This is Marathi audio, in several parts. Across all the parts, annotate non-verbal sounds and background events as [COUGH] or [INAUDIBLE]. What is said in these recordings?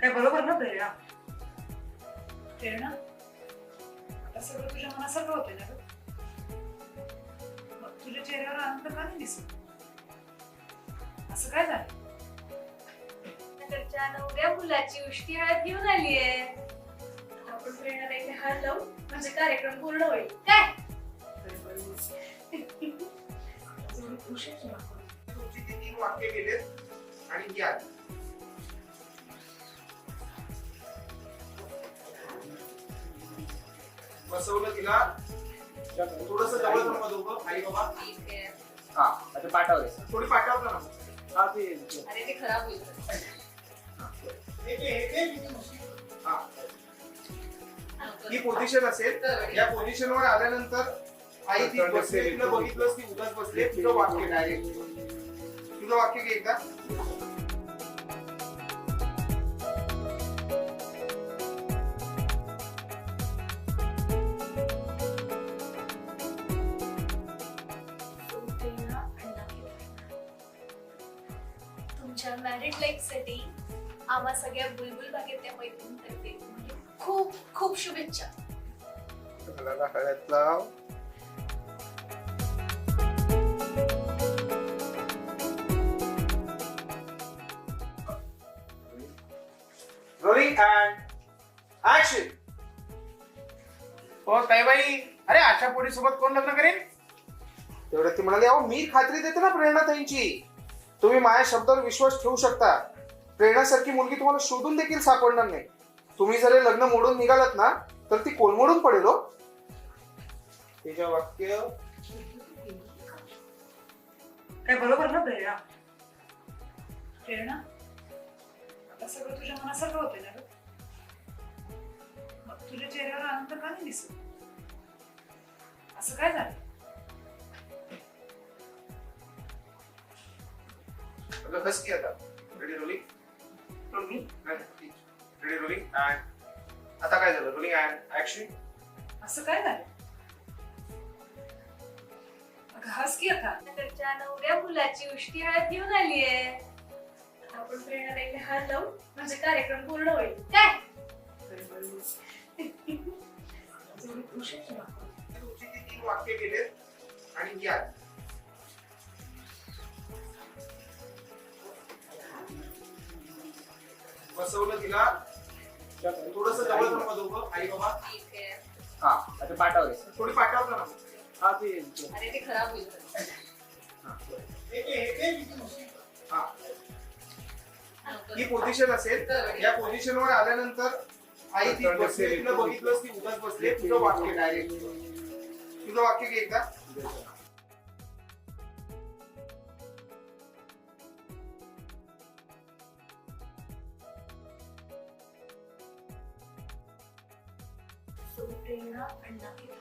काय बरोबर ना प्रेरणा? प्रेरणा? आता सगळं तुझ्या मनासारखं होते ना ग. मग तुझ्या चेहऱ्यावर आनंद का नाही दिसत? असं काय झालं? नगरच्या नवऱ्या मुलाची उष्टी हळद घेऊन आलीये. आता आपण प्रेरणाला इथे हळद लावू म्हणजे कार्यक्रम पूर्ण होईल. काय? [LAUGHS] एवढी खुश आहेस ना? तुमची ती तीन वाक्य गेलेत आणि घ्या बसवलं तिला. थोडस जवळ थांबा दोघं. आई बाबा. हा आता पाठावर आहे. थोडी पाठवता ना. हा ते अरे ते खराब होईल. हा. ही पोझिशन असेल. या पोझिशन वर आल्यानंतर आई ती बसले तुला बघितलंस ती उगाच बसले तुझं वाक्य डायरेक्ट तुझं वाक्य घे एकदा. आमच्या मॅरिड लाईफसाठी आम्हा सगळ्या बुलबुल बागेतल्या मैत्रिणींतर्फे म्हणजे खूप खूप शुभेच्छा. मला हळद लाव. रोलिंग अँड ऍक्शन हो ताईबाई. अरे आशा पोरी सोबत कोण लग्न करेन? तेवढं ती म्हणाली अहो मी खात्री देते ना प्रेरणा त्यांची तुम्ही माझ्या शब्दावर विश्वास ठेवू शकता. प्रेरणासारखी मुलगी तुम्हाला शोधून देखील सापडणार नाही. तुम्ही जर लग्न मोडून निघालात ना तर ती कोलमोडून पडेल हो. तिच्या वाक्य काय बरोबर ना प्रेरणा? प्रेरणा? आता सगळं तुझ्या मनासारखं होते ना मग तुझ्या चेहऱ्यावर आनंद का नाही दिसत? असं काय झालं? अगं हस की आता ready rolling ready rolling and आता काय झालं? रोलिंग अँड ऍक्शन असं काय झालं? अगं हस की आता। नगरच्या नवऱ्या मुलाची उष्टी हळद घेऊन आलीये। आता आपण प्रेरणाला इथे हळद लावू म्हणजे कार्यक्रम पूर्ण होईल। काय? तुमची तीन वाक्य गेलेत आणि घ्या बसवलं तिला. थोडस जवळ थांबा दोघं आई बाबा. ठीक आहे. हा. आता पाठावर आहे. थोडी पाठवता ना हा ते अरे ते खराब होईल. हा. ही. पोझिशन असेल. या पोझिशन वर आल्यानंतर आई ती बसले तुला बघितलंस ती उगाच बसले तुझं वाक्य डायरेक्ट तुझं वाक्य घे एकदा प्रेरणा अण्णाकी धर्म.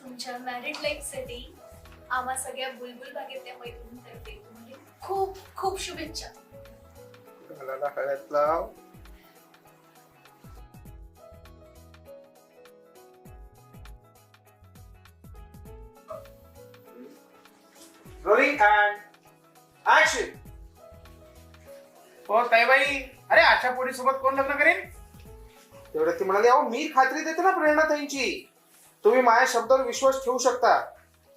तुमच्या मॅरिड लाईफसाठी आम्हा सगळ्या बुलबुल बागेतल्या मैत्रिणींतर्फे म्हणजे खूप खूप शुभेच्छा. मला हळद लाव. रोलिंग अँड ऍक्शन हो ताईबाई. अरे आशा पोरी सोबत कोण लग्न करेन? तेवढ्यात ती म्हणाली अहो मी खात्री देते ना प्रेरणा ताईंची तुम्ही माझ्या शब्दावर विश्वास ठेवू शकता.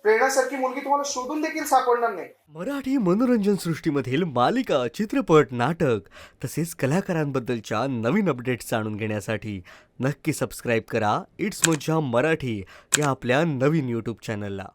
प्रेरणासारखी मुलगी तुम्हाला शोधून देखील सापडणार नाही. मराठी मनोरंजन सृष्टीमधील मालिका चित्रपट नाटक तसेच कलाकारांबद्दलच्या नवीन अपडेट्स जाणून घेण्यासाठी नक्की सबस्क्राईब करा. इट्स मज्जा मराठी या आपल्या नवीन यूट्यूब चॅनलला